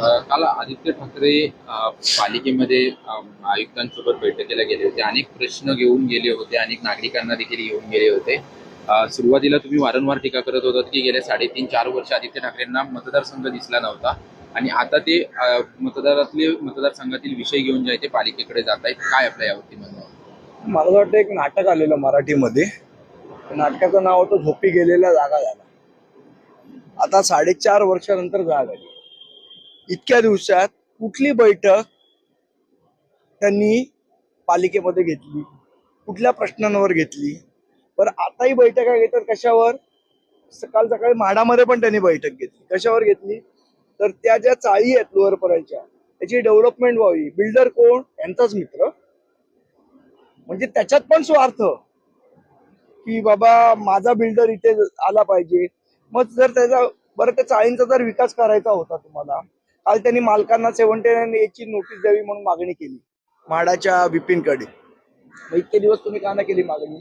काल आदित्य ठाकरे पालिकेमध्ये आयुक्तांसोबत बैठकीला गेले होते. अनेक प्रश्न घेऊन गेले होते. अनेक नागरिकांना देखील घेऊन गेले होते. सुरुवातीला तुम्ही वारंवार टीका करत होतात की गेल्या साडेतीन चार वर्ष आदित्य ठाकरेंना मतदारसंघ दिसला नव्हता आणि आता ते मतदारातले मतदारसंघातील विषय घेऊन जे ते पालिकेकडे जात आहेत. काय आपल्या यावरती म्हणणं मला वाटतं एक नाटक आलेलं मराठीमध्ये. नाटकाचं नाव होतं झोपी गेलेल्या जागा झाला आता साडेचार वर्षानंतर जाग आली. इतक्या दिवसात कुठली बैठक त्यांनी पालिकेमध्ये घेतली? कुठल्या प्रश्नांवर घेतली? बरं आताही बैठका घेतात कशावर? सकाळ सकाळी म्हाडामध्ये पण त्यांनी बैठक घेतली. कशावर घेतली? तर त्या ज्या चाळी आहेत लोअरपर्यंतच्या त्याची डेव्हलपमेंट व्हावी. बिल्डर कोण? यांचाच मित्र. म्हणजे त्याच्यात पण स्वार्थ. की बाबा माझा बिल्डर इथे आला पाहिजे. मग जर त्याचा बरं त्या चाळींचा जर विकास करायचा होता तुम्हाला काल त्यांनी मालकांना सेव्हन्टी नाईन याची नोटीस द्यावी म्हणून मागणी केली. म्हाडाच्या विपिनकडे. मग इतके दिवस तुम्ही का नाही केली मागणी?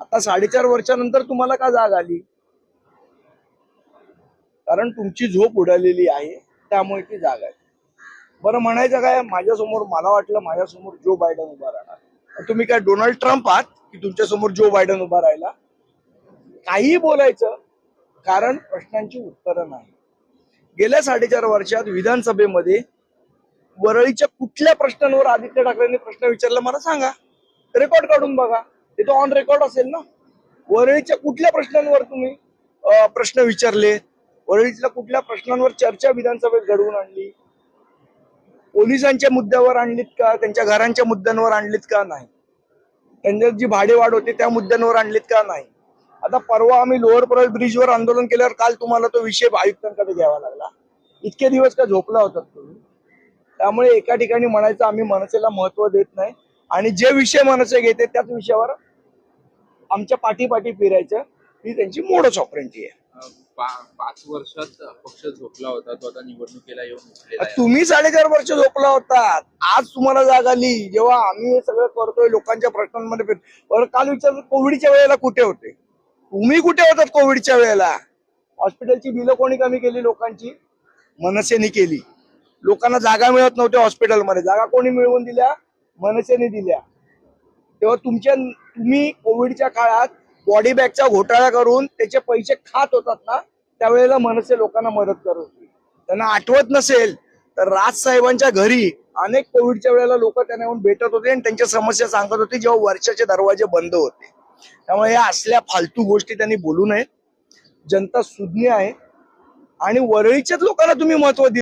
आता साडेचार वर्षानंतर तुम्हाला का जाग आली? कारण तुमची झोप उडालेली आहे त्यामुळे ती जाग आहे बरं म्हणायचं काय माझ्यासमोर मला वाटलं माझ्यासमोर जो बायडन उभा राहणार. तुम्ही काय डोनाल्ड ट्रम्प आहात की तुमच्यासमोर जो बायडन उभा राहिला? काहीही बोलायचं कारण प्रश्नांची उत्तरं नाही. गेल्या साडेचार वर्षात विधानसभेमध्ये वरळीच्या कुठल्या प्रश्नांवर आदित्य ठाकरेंनी प्रश्न विचारला मला सांगा. रेकॉर्ड काढून बघा. ते तो ऑन रेकॉर्ड असेल ना? वरळीच्या कुठल्या प्रश्नांवर तुम्ही प्रश्न विचारले? वरळीच्या कुठल्या प्रश्नांवर चर्चा विधानसभेत घडवून आणली? पोलिसांच्या मुद्द्यावर आणलीत का? त्यांच्या घरांच्या मुद्द्यांवर आणलीत का नाही? त्यांच्यात जी भाडेवाढ होते त्या मुद्द्यांवर आणलीत का नाही? आता परवा आम्ही लोअर परळ ब्रिजवर आंदोलन केल्यावर काल तुम्हाला तो विषय आयुक्तांकडे घ्यावा लागला? इतके दिवस का झोपला होता तुम्ही? त्यामुळे एका ठिकाणी म्हणायचं आम्ही मनसेला महत्त्व देत नाही. आणि जे विषय मनसे घेते त्याच विषयावर आमच्या पाठी पाठी फिरायचं. ही त्यांची मोडच ऑपरेंटी आहे. पाच वर्षात पक्ष झोपला होता. तो आता निवडणुकीला येऊन तुम्ही साडेचार वर्ष झोपला होता आज तुम्हाला जाग आली. जेव्हा आम्ही हे सगळं करतोय लोकांच्या प्रश्नांमध्ये काल विचार कोविडच्या वेळेला कुठे होते? तुम्ही कुठे होतात कोविडच्या वेळेला? हॉस्पिटलची बिलं कोणी कमी केली लोकांची? मनसेने केली. लोकांना जागा मिळत नव्हत्या हॉस्पिटलमध्ये. जागा कोणी मिळवून दिल्या? मनसेने दिल्या. तेव्हा तुमच्या तुम्ही कोविडच्या काळात बॉडी बॅगचा घोटाळा करून त्याचे पैसे खात होतात ना त्यावेळेला मनसे लोकांना मदत करत होती. त्यांना आठवत नसेल तर राज साहेबांच्या घरी अनेक कोविडच्या वेळेला लोक त्यांना येऊन भेटत होते आणि त्यांच्या समस्या सांगत होते जेव्हा वर्षाचे दरवाजे बंद होते. त्यामुळे या असल्या फालतू गोष्टी त्यांनी बोलू नयेत. जनता सुज्ञ आहे. आणि वरळीच्याच लोकांना तुम्ही महत्त्व दिले